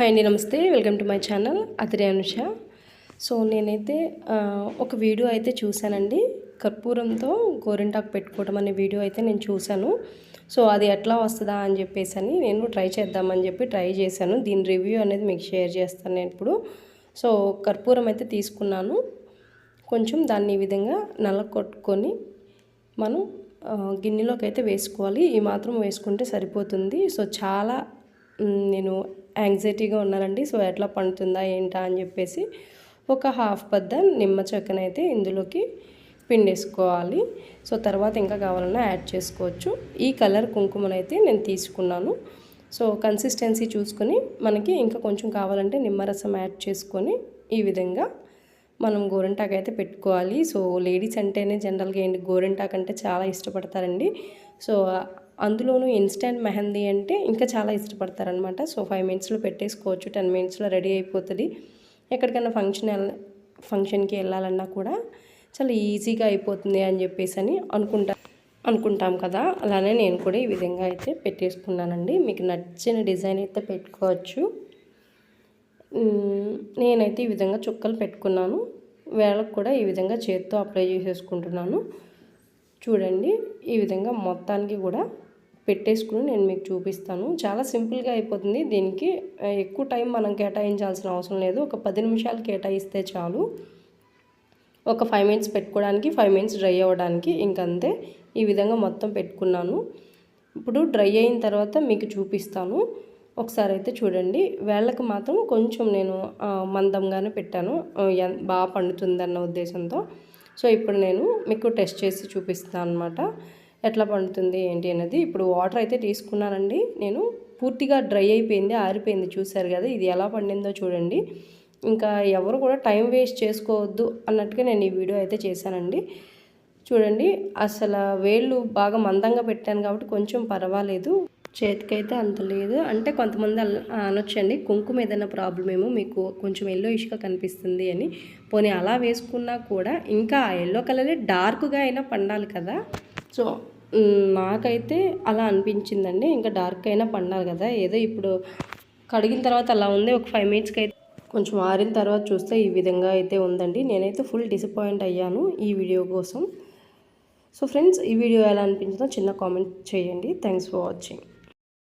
Hi అండి నమస్తే. Welcome to my channel అతిరే అనుష. సో నేనైతే ఒక వీడియో అయితే చూశానండి. కర్పూరంతో గోరింటాకు పెట్టుకోవడం అనే వీడియో అయితే నేను చూశాను. సో అది ఎట్లా వస్తుందా అని చెప్పేసి అని నేను ట్రై చేద్దామని చెప్పి ట్రై చేశాను. దీని రివ్యూ అనేది మీకు షేర్ చేస్తాను నేను ఇప్పుడు. సో కర్పూరం అయితే తీసుకున్నాను. కొంచెం దాన్ని ఈ విధంగా నల్ల కొట్టుకొని మనం గిన్నెలోకి అయితే వేసుకోవాలి. ఈ మాత్రం వేసుకుంటే సరిపోతుంది. సో చాలా నేను యాంగ్జైటీగా ఉన్నారండి. సో ఎట్లా పండుతుందా ఏంటా అని చెప్పేసి ఒక హాఫ్ బద్ద నిమ్మ చెక్కనైతే ఇందులోకి పిండేసుకోవాలి. సో తర్వాత ఇంకా కావాలన్నా యాడ్ చేసుకోవచ్చు. ఈ కలర్ కుంకుమనైతే నేను తీసుకున్నాను. సో కన్సిస్టెన్సీ చూసుకొని మనకి ఇంకా కొంచెం కావాలంటే నిమ్మరసం యాడ్ చేసుకొని ఈ విధంగా మనం గోరింటాకు అయితే పెట్టుకోవాలి. సో లేడీస్ అంటేనే జనరల్గా ఏంటి గోరింటాకు అంటే చాలా ఇష్టపడతారండి. సో అందులోనూ ఇన్స్టెంట్ మెహందీ అంటే ఇంకా చాలా ఇష్టపడతారనమాట సో ఫైవ్ మినిట్స్లో పెట్టేసుకోవచ్చు టెన్ మినిట్స్లో రెడీ అయిపోతుంది. ఎక్కడికైనా ఫంక్షన్ వెళ్ళ ఫంక్షన్కి వెళ్ళాలన్నా కూడా చాలా ఈజీగా అయిపోతుంది అని చెప్పేసి అని అనుకుంటా అనుకుంటాం కదా. అలానే నేను కూడా ఈ విధంగా అయితే పెట్టేసుకున్నానండి. మీకు నచ్చిన డిజైన్ అయితే పెట్టుకోవచ్చు. నేనైతే ఈ విధంగా చుక్కలు పెట్టుకున్నాను. వేళకు కూడా ఈ విధంగా చేత్తో అప్లై చేసేసుకుంటున్నాను. చూడండి ఈ విధంగా మొత్తానికి కూడా పెట్టేసుకుని నేను మీకు చూపిస్తాను. చాలా సింపుల్గా అయిపోతుంది. దీనికి ఎక్కువ టైం మనం కేటాయించాల్సిన అవసరం లేదు. ఒక పది నిమిషాలు కేటాయిస్తే చాలు. ఒక ఫైవ్ మినిట్స్ పెట్టుకోవడానికి ఫైవ్ మినిట్స్ డ్రై అవ్వడానికి ఇంకంతే. ఈ విధంగా మొత్తం పెట్టుకున్నాను. ఇప్పుడు డ్రై అయిన తర్వాత మీకు చూపిస్తాను. ఒకసారి అయితే చూడండి. వేళ్ళకి మాత్రం కొంచెం నేను మందంగానే పెట్టాను. బాగా పండుతుందన్న ఉద్దేశంతో. సో ఇప్పుడు నేను మీకు టెస్ట్ చేసి చూపిస్తాను అనమాట ఎట్లా పండుతుంది ఏంటి అనేది ఇప్పుడు వాటర్ అయితే తీసుకున్నానండి. నేను పూర్తిగా డ్రై అయిపోయింది ఆరిపోయింది చూశారు కదా ఇది ఎలా పండిందో చూడండి. ఇంకా ఎవరు కూడా టైం వేస్ట్ చేసుకోవద్దు అన్నట్టుగా నేను ఈ వీడియో అయితే చేశానండి. చూడండి అసలు వేళ్ళు బాగా మందంగా పెట్టాను కాబట్టి కొంచెం పర్వాలేదు. చేతికైతే అంత లేదు. అంటే కొంతమంది అనొచ్చండి కుంకుమ ఏదైనా ప్రాబ్లం ఏమో మీకు కొంచెం ఎల్లో ఇష్గా కనిపిస్తుంది అని. పోనీ అలా వేసుకున్నా కూడా ఇంకా ఆ ఎల్లో కలరే డార్క్గా అయినా పండాలి కదా. సో నాకైతే అలా అనిపించిందండి. ఇంకా డార్క్ అయినా పండాలి కదా. ఏదో ఇప్పుడు కడిగిన తర్వాత అలా ఉంది. ఒక ఫైవ్ మినిట్స్కి అయితే కొంచెం ఆరిన తర్వాత చూస్తే ఈ విధంగా అయితే ఉందండి. నేనైతే ఫుల్ డిసప్పాయింట్ అయ్యాను ఈ వీడియో కోసం. సో ఫ్రెండ్స్ ఈ వీడియో ఎలా అనిపించిందో చిన్న కామెంట్ చేయండి. Thanks for watching.